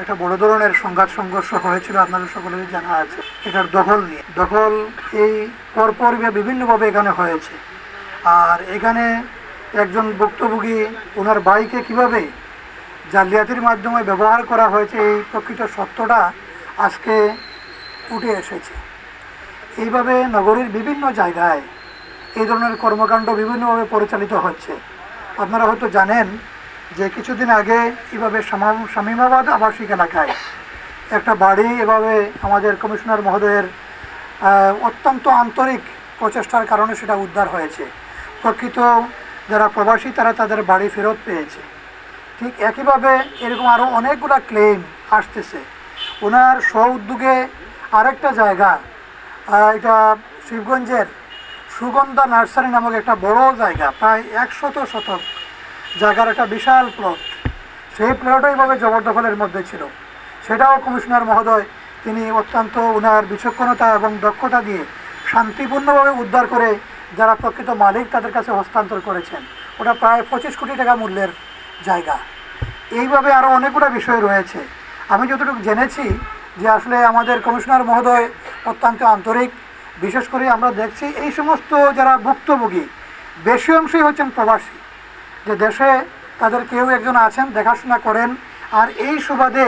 একটা বড় ধরনের সংঘাত সংঘর্ষ হয়েছিল আপনাদের সকলেরই জানা আছে। এটার দখল নিয়ে। দখল এই পরপর্বে বিভিন্নভাবে এখানে হয়েছে। আর এখানে একজন ভুক্তভোগী, ওনার বাইকে কীভাবে জালিয়াতির মাধ্যমে ব্যবহার করা হয়েছে, এই প্রকৃত সত্যটা আজকে উঠে এসেছে। এইভাবে নগরীর বিভিন্ন জায়গায় এই ধরনের কর্মকাণ্ড বিভিন্নভাবে পরিচালিত হচ্ছে। আপনারা হয়তো জানেন যে কিছুদিন আগে এভাবে শামা- শামীমাবাদ আবাসিক এলাকায় একটা বাড়ি এভাবে আমাদের কমিশনার মহোদয়ের অত্যন্ত আন্তরিক প্রচেষ্টার কারণে সেটা উদ্ধার হয়েছে। প্রকৃত যারা প্রবাসী তারা তাদের বাড়ি ফেরত পেয়েছে। ঠিক একইভাবে এরকম আরও অনেকগুলা ক্লেম আসতেছে। ওনার স্ব উদ্যোগে আরেকটা জায়গা এটা শিবগঞ্জের সুগন্ধা নার্সারি নামক একটা বড় জায়গা, প্রায় একশত শতক জায়গার একটা বিশাল প্লট সেই প্লটও এইভাবে জবরদখলের মধ্যে ছিল। সেটাও কমিশনার মহোদয়, তিনি অত্যন্ত ওনার বিচক্ষণতা এবং দক্ষতা দিয়ে শান্তিপূর্ণভাবে উদ্ধার করে যারা প্রকৃত মালিক তাদের কাছে হস্তান্তর করেছেন। ওটা প্রায় পঁচিশ কোটি টাকা মূল্যের জায়গা। এইভাবে আরও অনেকগুলো বিষয় রয়েছে। আমি যতটুকু জেনেছি যে আসলে আমাদের কমিশনার মহোদয় অত্যন্ত আন্তরিক। বিশেষ করে আমরা দেখছি এই সমস্ত যারা ভুক্তভোগী, বেশি অংশই হচ্ছেন প্রবাসী। যে দেশে তাদের কেউ একজন আছেন, দেখাশোনা করেন, আর এই সুবাদে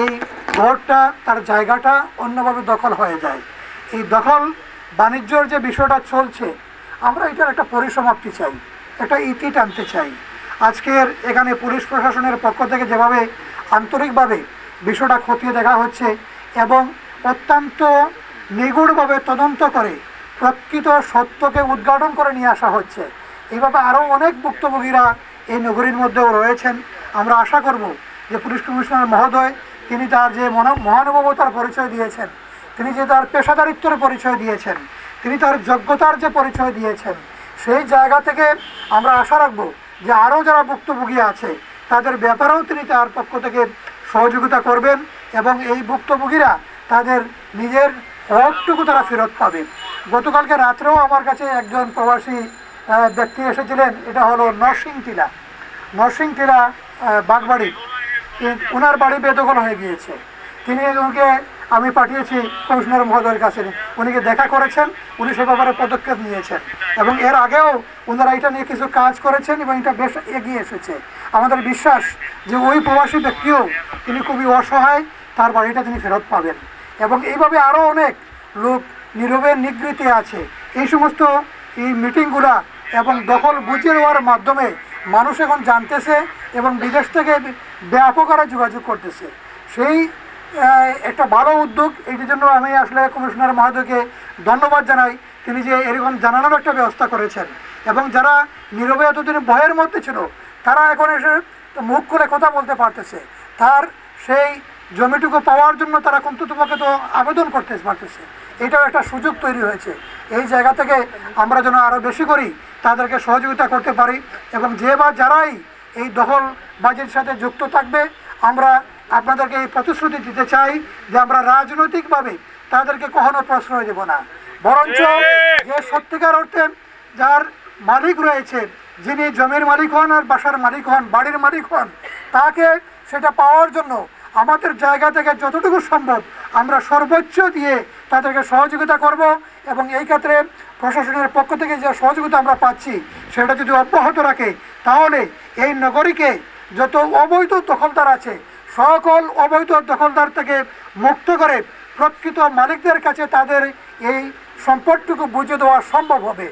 এই ঘরটা তার জায়গাটা অন্যভাবে দখল হয়ে যায়। এই দখল, বাণিজ্যর যে বিষয়টা চলছে, আমরা এটার একটা পরিসমাপ্তি চাই, একটা ইতি টানতে চাই। আজকের এখানে পুলিশ প্রশাসনের পক্ষ থেকে যেভাবে আন্তরিকভাবে বিষয়টা খতিয়ে দেখা হচ্ছে এবং অত্যন্ত নিগুড়ভাবে তদন্ত করে প্রকৃত সত্যকে উদ্ঘাটন করে নিয়ে আসা হচ্ছে এইভাবে আরও অনেক ভুক্তভোগীরা এই নগরীর মধ্যেও রয়েছেন। আমরা আশা করব যে পুলিশ কমিশনার মহোদয়, তিনি তার যে মনো, মহানুভবতার পরিচয় দিয়েছেন, তিনি যে তার পেশাদারিত্বের পরিচয় দিয়েছেন, তিনি তার যোগ্যতার যে পরিচয় দিয়েছেন, সেই জায়গা থেকে আমরা আশা রাখব যে আরও যারা ভুক্তভোগী আছে, তাদের ব্যাপারেও তিনি তার পক্ষ থেকে সহযোগিতা করবেন এবং এই ভুক্তভোগীরা তাদের নিজের হকটুকু তারা ফেরত পাবে গতকালকে রাত্রেও আমার কাছে একজন প্রবাসী ব্যক্তি এসেছিলেন, এটা হলো নরসিং টিলা নরসিং টিলা বাগবাড়ি ওনার বাড়ি বেদখল হয়ে গিয়েছে। তিনি ওনাকে আমি পাঠিয়েছি কমিশনার মহোদয়ের কাছে। উনিকে দেখা করেছেন? উনি সে ব্যাপারে পদক্ষেপ নিয়েছেন। এবং এর আগেও ওনারা এটা নিয়ে কিছু কাজ করেছেন এবং এটা বেশ এগিয়ে এসেছে। আমাদের বিশ্বাস যে ওই প্রবাসী ব্যক্তিও তিনি খুবই অসহায়, তার বাড়িটা তিনি ফেরত পাবেন। এবং এইভাবে আরও অনেক লোক নীরবে নিগৃহীতে আছে। এই সমস্ত এই মিটিংগুলা এবং দখল বুঝিয়ে নেওয়ার মাধ্যমে মানুষ এখন জানতেছে এবং বিদেশ থেকে ব্যাপক আরও যোগাযোগ করতেছে। সেই একটা ভালো উদ্যোগ এইটির জন্য আমি আসলে কমিশনার মহোদয়কে ধন্যবাদ জানাই। তিনি যে এরকম জানানোর একটা ব্যবস্থা করেছেন। এবং যারা নীরবে এতদিন ভয়ের মধ্যে ছিল, তারা এখন এসে মুখ খুলে কথা বলতে পারতেছে। তার সেই জমিটুকু পাওয়ার জন্য তারা অন্ততপক্ষে তো আবেদন করতে পারতেছে। এটাও একটা সুযোগ তৈরি হয়েছে। এই জায়গা থেকে আমরা যেন আরও বেশি করি তাদেরকে সহযোগিতা করতে পারি এবং যে বা যারাই এই দখল বাজির সাথে যুক্ত থাকবে আমরা আপনাদেরকে এই প্রতিশ্রুতি দিতে চাই যে আমরা রাজনৈতিকভাবে তাদেরকে কখনো প্রশ্রয় দেব না। বরঞ্চ যে সত্যিকার অর্থে যার মালিক রয়েছে যিনি জমির মালিক হন আর বাসার মালিক হন বাড়ির মালিক হন তাকে সেটা পাওয়ার জন্য আমাদের জায়গা থেকে যতটুকু সম্ভব আমরা সর্বোচ্চ দিয়ে তাদেরকে সহযোগিতা করব এবং এই ক্ষেত্রে প্রশাসনের পক্ষ থেকে যে সহযোগিতা আমরা পাচ্ছি, সেটা যদি অব্যাহত রাখে, তাহলে এই নগরীকে যত অবৈধ দখলদার আছে, সকল অবৈধ দখলদার থেকে মুক্ত করে প্রকৃত মালিকদের কাছে তাদের এই সম্পদটুকু বুঝে দেওয়া সম্ভব হবে।